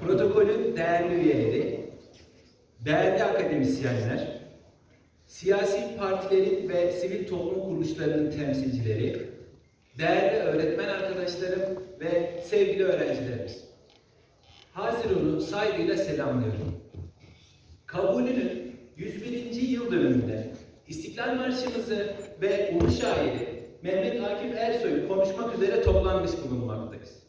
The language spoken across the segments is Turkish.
protokolün değerli üyeleri, değerli akademisyenler, siyasi partilerin ve sivil toplum kuruluşlarının temsilcileri, değerli öğretmen arkadaşlarım ve sevgili öğrencilerimiz. Hazirunu saygıyla selamlıyorum. Kabulünün 101. yıl dönümünde İstiklal Marşımızı ve ulu şairi Mehmet Akif Ersoy'u konuşmak üzere toplanmış bulunmaktayız.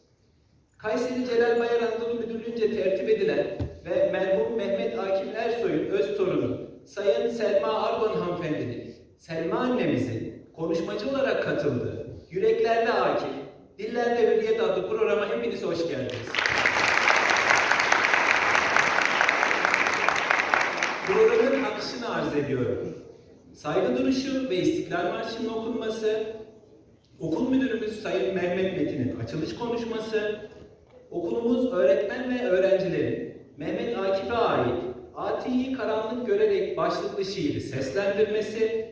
Kayseri Celal Bayar Anadolu Müdürlüğü'nce tertip edilen ve merhum Mehmet Akif Ersoy'un öz torunu Sayın Selma Argon hanımefendinin, Selma annemizin konuşmacı olarak katıldığı Yüreklerde Akif, Dillerde Hürriyet adlı programa hepiniz hoş geldiniz. Programın akışını arz ediyorum. Saygı duruşu ve İstiklal Marşı'nın okunması, okul müdürümüz Sayın Mehmet Metin'in açılış konuşması, okulumuz öğretmen ve öğrencilerin Mehmet Akif'e ait Atiyi Karanlık Görerek başlıklı şiiri seslendirmesi,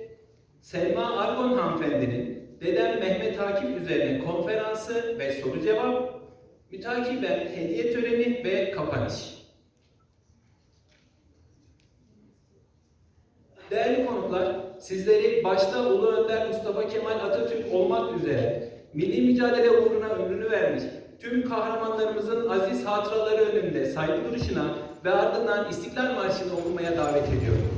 Selma Argon hanımefendinin Dedem Mehmet Akif üzerine konferansı ve soru cevap, mütakiben hediye töreni ve kapanış. Değerli konuklar, sizleri başta Ulu Önder Mustafa Kemal Atatürk olmak üzere milli mücadele uğruna ömrünü vermiş tüm kahramanlarımızın aziz hatıraları önünde saygı duruşuna ve ardından İstiklal Marşı'nı okumaya davet ediyorum.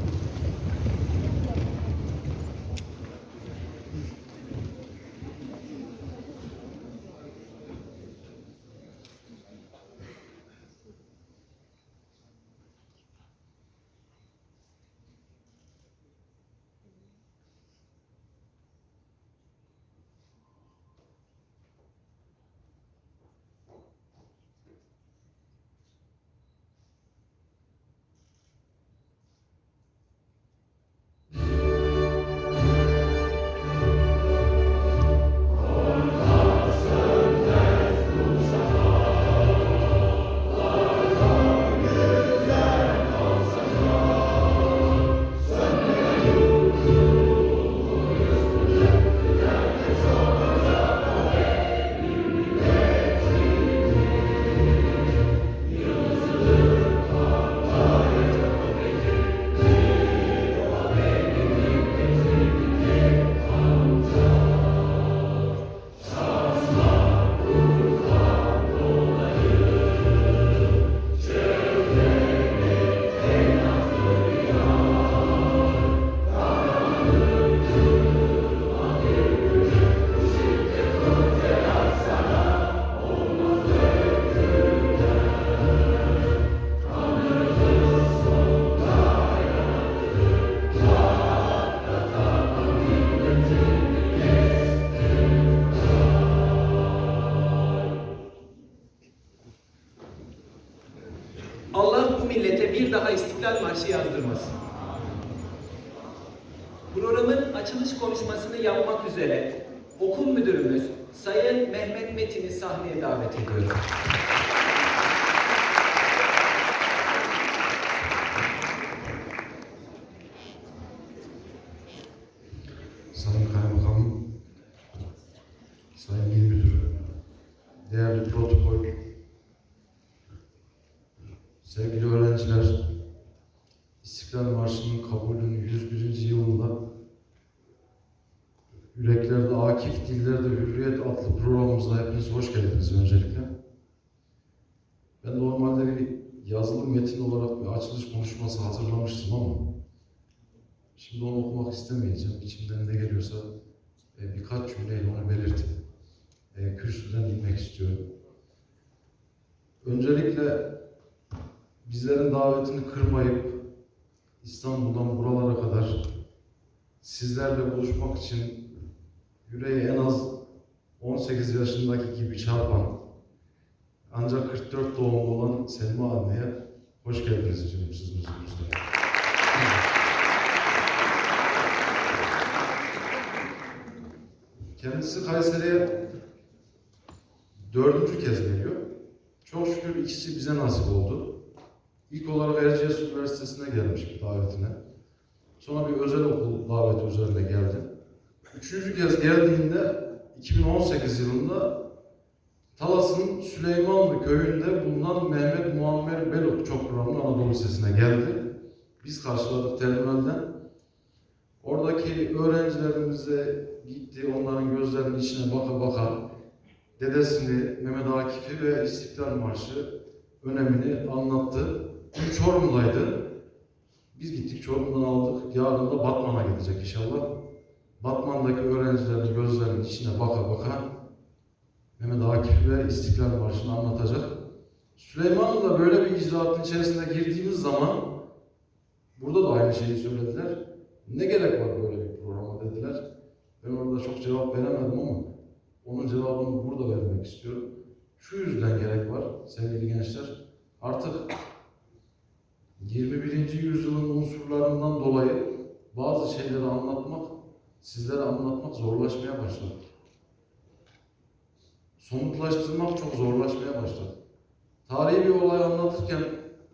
Daha İstiklal Marşı yazdırmasın. Programın açılış konuşmasını yapmak üzere okul müdürümüz Sayın Mehmet Metin'i sahneye davet ediyorum. Sayın Kaymakamım, Sayın İl Müdürü, değerli protokol, sevgili öğrenciler, İstiklal Marşı'nın kabulünün 101. yılında Yüreklerde Akif, Dillerde Hürriyet adlı programımıza hepiniz hoş geldiniz öncelikle. Ben normalde bir yazılı metin olarak bir açılış konuşması hazırlamıştım ama Şimdi onu okumak istemeyeceğim. İçimden ne geliyorsa e, birkaç cümleyle onu belirtip e, kürsüden inmek istiyorum. Öncelikle bizlerin davetini kırmayıp İstanbul'dan buralara kadar sizlerle buluşmak için yüreği en az 18 yaşındaki gibi çarpan ancak 44 doğumlu olan Selma anneye hoş geldiniz diyorum sizin huzurunuzda. Kendisi Kayseri'ye dördüncü kez geliyor. Çok şükür ikisi bize nasip oldu. İlk olarak Erciyes Üniversitesi'ne gelmiş davetine. Sonra bir özel okul daveti üzerine geldi. Üçüncü kez geldiğinde 2018 yılında Talas'ın Süleymanlı köyünde bulunan Mehmet Muammer Belok Çokkuramlı Anadolu Lisesi'ne geldi. Biz karşıladık terminalden. Oradaki öğrencilerimize gitti, onların gözlerinin içine baka baka dedesini, Mehmet Akif'i ve İstiklal Marşı önemini anlattı. Dün Çorum'daydı. Biz gittik Çorum'dan aldık. Yarın da Batman'a gidecek inşallah. Batman'daki öğrencilerin gözlerinin içine baka baka Mehmet Akif ve İstiklal Marşı'nı anlatacak. Süleyman'la böyle bir icraatın içerisine girdiğimiz zaman burada da aynı şeyi söylediler. Ne gerek var böyle bir programa dediler. Ben orada çok cevap veremedim ama onun cevabını burada vermek istiyorum. Şu yüzden gerek var sevgili gençler. Artık 21. yüzyılın unsurlarından dolayı bazı şeyleri anlatmak, sizlere anlatmak zorlaşmaya başladı. Somutlaştırmak çok zorlaşmaya başladı. Tarihi bir olay anlatırken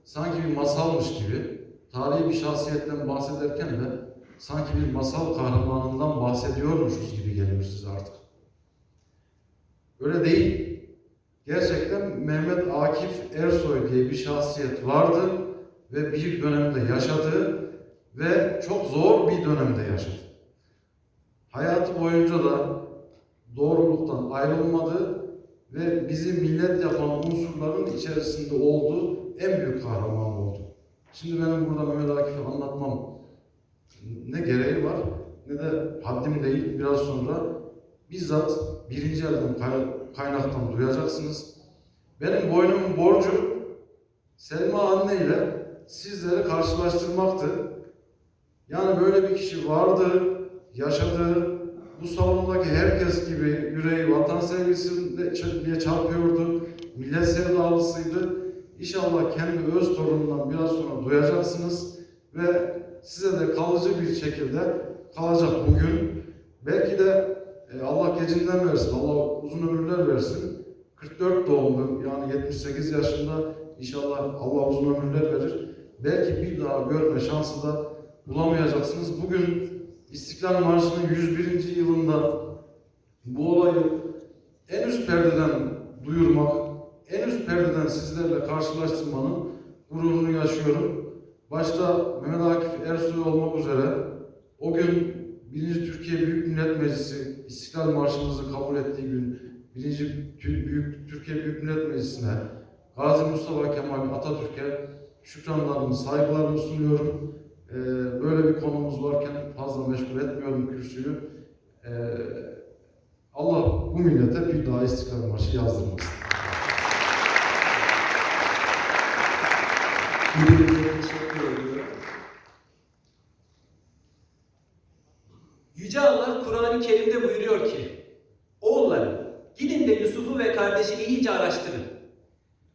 sanki bir masalmış gibi, tarihi bir şahsiyetten bahsederken de sanki bir masal kahramanından bahsediyormuşuz gibi geliyor size artık. Öyle değil. Gerçekten Mehmet Akif Ersoy diye bir şahsiyet vardı ve bir dönemde yaşadı ve çok zor bir dönemde yaşadı. Hayatı boyunca da doğruluktan ayrılmadı ve bizi millet yapan unsurların içerisinde olduğu en büyük kahraman oldu. Şimdi benim burada Mehmet Akif'i anlatmam ne gereği var ne de haddim değil. Biraz sonra bizzat birinci elden kay- kaynaktan duyacaksınız. Benim boynumun borcu Selma anne ile sizleri karşılaştırmaktı. Yani böyle bir kişi vardı, yaşadı, bu salondaki herkes gibi yüreği vatan sevgisinde diye çarpıyordu, millet sevdalısıydı. İnşallah kendi öz torunundan biraz sonra duyacaksınız ve size de kalıcı bir şekilde kalacak bugün. Belki de e, Allah gecinden versin, Allah uzun ömürler versin. 44 doğumlu yani 78 yaşında inşallah Allah uzun ömürler verir. Belki bir daha görme şansı da bulamayacaksınız. Bugün İstiklal Marşı'nın 101. yılında bu olayı en üst perdeden duyurmak, en üst perdeden sizlerle karşılaştırmanın gururunu yaşıyorum. Başta Mehmet Akif Ersoy olmak üzere o gün 1. Türkiye Büyük Millet Meclisi İstiklal Marşımızı kabul ettiği gün 1. Tü- Büyük Türkiye Büyük Millet Meclisi'ne Gazi Mustafa Kemal Atatürk'e şükranlarımı, saygılarımı sunuyorum. Ee, böyle bir konumuz varken fazla meşgul etmiyorum kürsüyü. Ee, Allah bu millete bir daha İstiklal Marşı yazdırmasın. Yüce Allah Kur'an-ı Kerim'de buyuruyor ki, Oğullarım, gidin de Yusuf'u ve kardeşini iyice araştırın.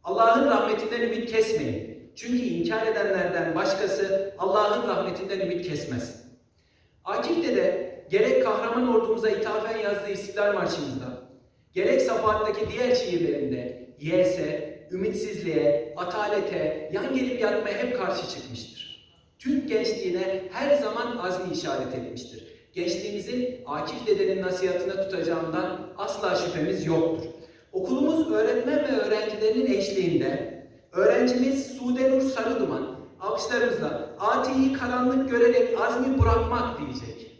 Allah'ın rahmetinden ümit kesmeyin. Çünkü inkar edenlerden başkası Allah'ın rahmetinden ümit kesmez. Akif Dede gerek kahraman ordumuza ithafen yazdığı İstiklal Marşımızda, gerek Safahat'taki diğer şiirlerinde yese, ümitsizliğe, atalete, yan gelip yatmaya hep karşı çıkmıştır. Türk gençliğine her zaman azmi işaret etmiştir. Gençliğimizi Akif dedenin nasihatine tutacağından asla şüphemiz yoktur. Okulumuz öğretmen ve öğrencilerinin eşliğinde öğrencimiz Sudenur Sarıduman alkışlarımızla Ati'yi karanlık görerek azmi bırakmak diyecek.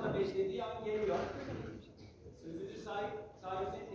Heyecanla beklediği an geliyor. Sözünü sahip, sahibine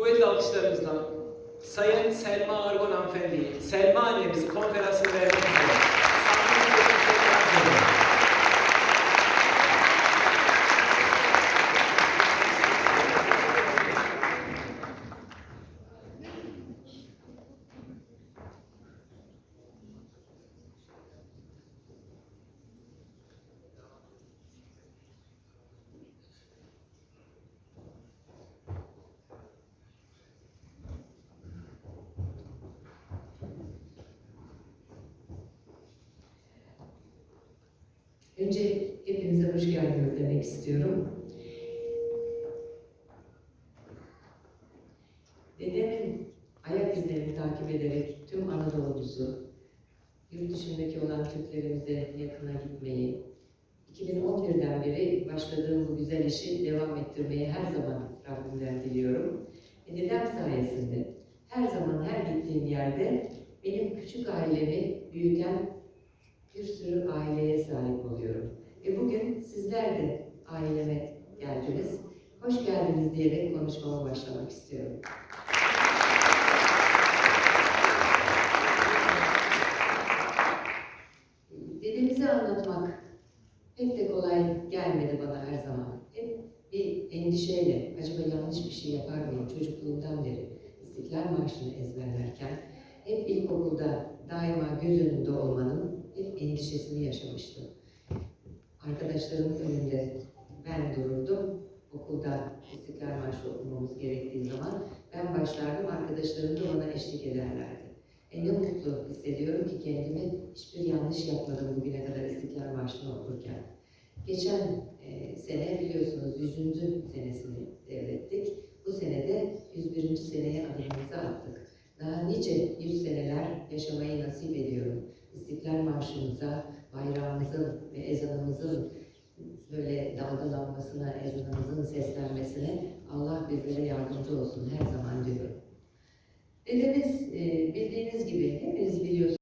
Kuvvetli alkışlarımızla Sayın Selma Argon Hanımefendi'yi, Selma annemizi konferansını vermek üzere. sahneye teşekkür ediyorum. Önce hepinize hoş geldiniz demek istiyorum. Dedemin ayak izlerini takip ederek tüm Anadolu'muzu, yurt dışındaki olan Türklerimize yakına gitmeyi, 2011'den beri başladığım bu güzel işi devam ettirmeyi her zaman Rabbimden diliyorum. Ve dedem sayesinde her zaman her gittiğim yerde benim küçük ailemi büyüten bir sürü aileye sahip oluyorum. Ve bugün sizler de aileme geldiniz. Hoş geldiniz diyerek konuşmama başlamak istiyorum. Dedemizi anlatmak pek de kolay gelmedi bana her zaman. Hep bir endişeyle, acaba yanlış bir şey yapar mıyım çocukluğumdan beri İstiklal Marşı'nı ezberlerken hep ilkokulda daima göz önünde olmanın hep endişesini yaşamıştım. Arkadaşlarımın önünde ben dururdum. Okulda İstiklal Marşı okumamız gerektiği zaman ben başlardım, arkadaşlarım da bana eşlik ederlerdi. E ne mutlu hissediyorum ki kendimi hiçbir yanlış yapmadım bugüne kadar İstiklal Marşı'nı okurken. Geçen e, sene biliyorsunuz 100. senesini devrettik. Bu senede 101. seneye adımımızı attık. Daha nice yüz seneler yaşamayı nasip ediyorum. İstiklal Marşımıza, bayrağımızın ve ezanımızın böyle dalgalanmasına, ezanımızın seslenmesine Allah bizlere yardımcı olsun her zaman diyorum. Dedemiz e, bildiğiniz gibi hepiniz biliyorsunuz.